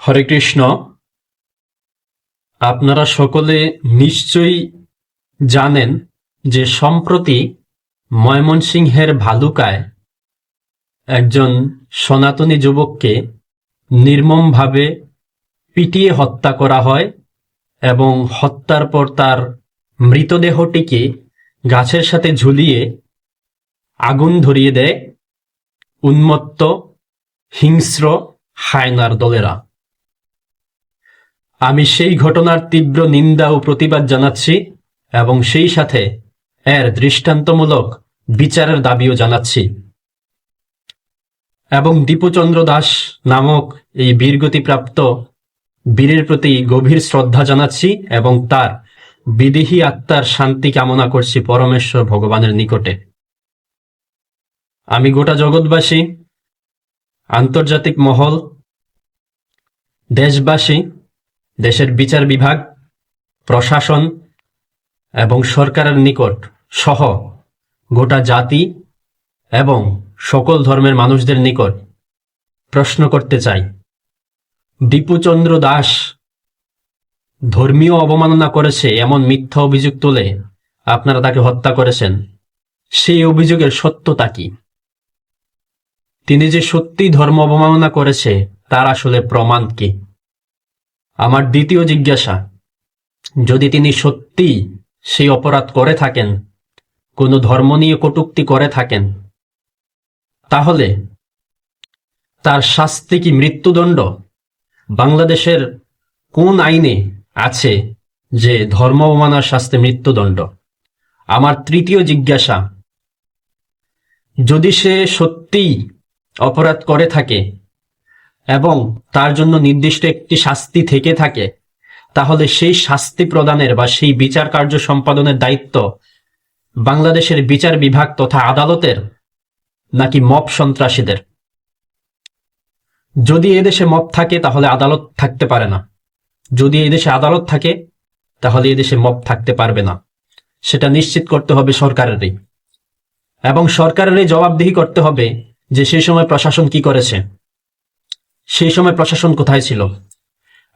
হরে কৃষ্ণ। আপনারা সকলে নিশ্চয়ই জানেন যে সম্প্রতি ময়মনসিংহের ভালুকায় একজন সনাতনী যুবককে নির্মমভাবে পিটিয়ে হত্যা করা হয় এবং হত্যার পর তার মৃতদেহটিকে গাছের সাথে ঝুলিয়ে আগুন ধরিয়ে দেয় উন্মত্ত হিংস্র হায়নার দলেরা। আমি সেই ঘটনার তীব্র নিন্দা ও প্রতিবাদ জানাচ্ছি এবং সেই সাথে এর দৃষ্টান্তমূলক বিচারের দাবিও জানাচ্ছি। এবং দীপুচন্দ্র দাস নামক এই বীরগতিপ্রাপ্ত বীরের প্রতি গভীর শ্রদ্ধা জানাচ্ছি এবং তার বিদেহী আত্মার শান্তি কামনা করছি পরমেশ্বর ভগবানের নিকটে। আমি গোটা জগৎবাসী, আন্তর্জাতিক মহল, দেশবাসী দেশের বিচার বিভাগ, প্রশাসন এবং সরকারের নিকট সহ গোটা জাতি এবং সকল ধর্মের মানুষদের নিকট প্রশ্ন করতে চাই। দীপুচন্দ্র দাস ধর্মীয় অবমাননা করেছে এমন মিথ্যা অভিযোগ তুলে আপনারা তাকে হত্যা করেছেন। সেই অভিযোগের সত্যতা কি? তিনি যে সত্যি ধর্ম অবমাননা করেছে, তার আসলে প্রমাণ কি? আমার দ্বিতীয় জিজ্ঞাসা, যদি তিনি সত্যি সেই অপরাধ করে থাকেন, কোনো ধর্ম নিয়ে কটূক্তি করে থাকেন, তাহলে তার শাস্তি কি মৃত্যুদণ্ড? বাংলাদেশের কোন আইনে আছে যে ধর্ম অবমাননার শাস্তি মৃত্যুদণ্ড? আমার তৃতীয় জিজ্ঞাসা, যদি সে সত্যিই অপরাধ করে থাকে এবং তার জন্য নির্দিষ্ট একটি শাস্তি থেকে থাকে, তাহলে সেই শাস্তি প্রদানের বা সেই বিচার কার্য সম্পাদনের দায়িত্ব বাংলাদেশের বিচার বিভাগ তথা আদালতের নাকি মপ সন্ত্রাসীদের? যদি এদেশে মপ থাকে, তাহলে আদালত থাকতে পারে না। যদি এদেশে আদালত থাকে, তাহলে এদেশে মপ থাকতে পারবে না। সেটা নিশ্চিত করতে হবে সরকারেরই। এবং সরকারেরই জবাবদিহি করতে হবে যে সেই সময় প্রশাসন কি করেছে। সেই সময় প্রশাসন কোথায় ছিল?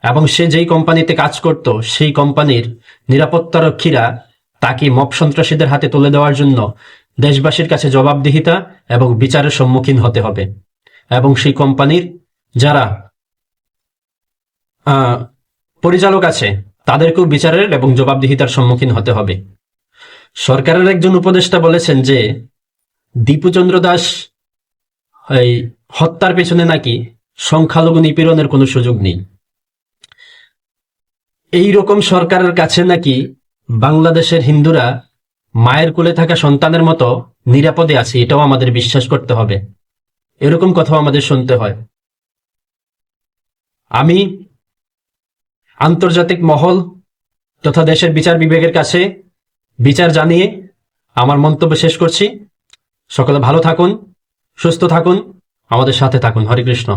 এবং সে যেই কোম্পানিতে কাজ করত, সেই কোম্পানির নিরাপত্তারক্ষীরা তাকে মব সন্ত্রাসীদের হাতে তুলে দেওয়ার জন্য দেশবাসীর কাছে জবাবদিহিতা এবং বিচারের সম্মুখীন হতে হবে। এবং সেই কোম্পানির যারা পরিচালক আছে, তাদেরকেও বিচারের এবং জবাবদিহিতার সম্মুখীন হতে হবে। সরকারের একজন উপদেষ্টা বলেছেন যে, দীপুচন্দ্র দাস, এই হত্যার পেছনে নাকি সংখ্যালঘু নিপীড়নের কোনো সুযোগ নেই। এই রকম সরকারের কাছে নাকি বাংলাদেশের হিন্দুরা মায়ের কোলে থাকা সন্তানের মতো নিরাপদে আছে, এটাও আমাদের বিশ্বাস করতে হবে। এরকম কথাও আমাদের শুনতে হয়। আমি আন্তর্জাতিক মহল তথা দেশের বিচার বিভাগের কাছে বিচার জানিয়ে আমার মন্তব্য শেষ করছি। সকলে ভালো থাকুন, সুস্থ থাকুন, আমাদের সাথে থাকুন। হরে কৃষ্ণ।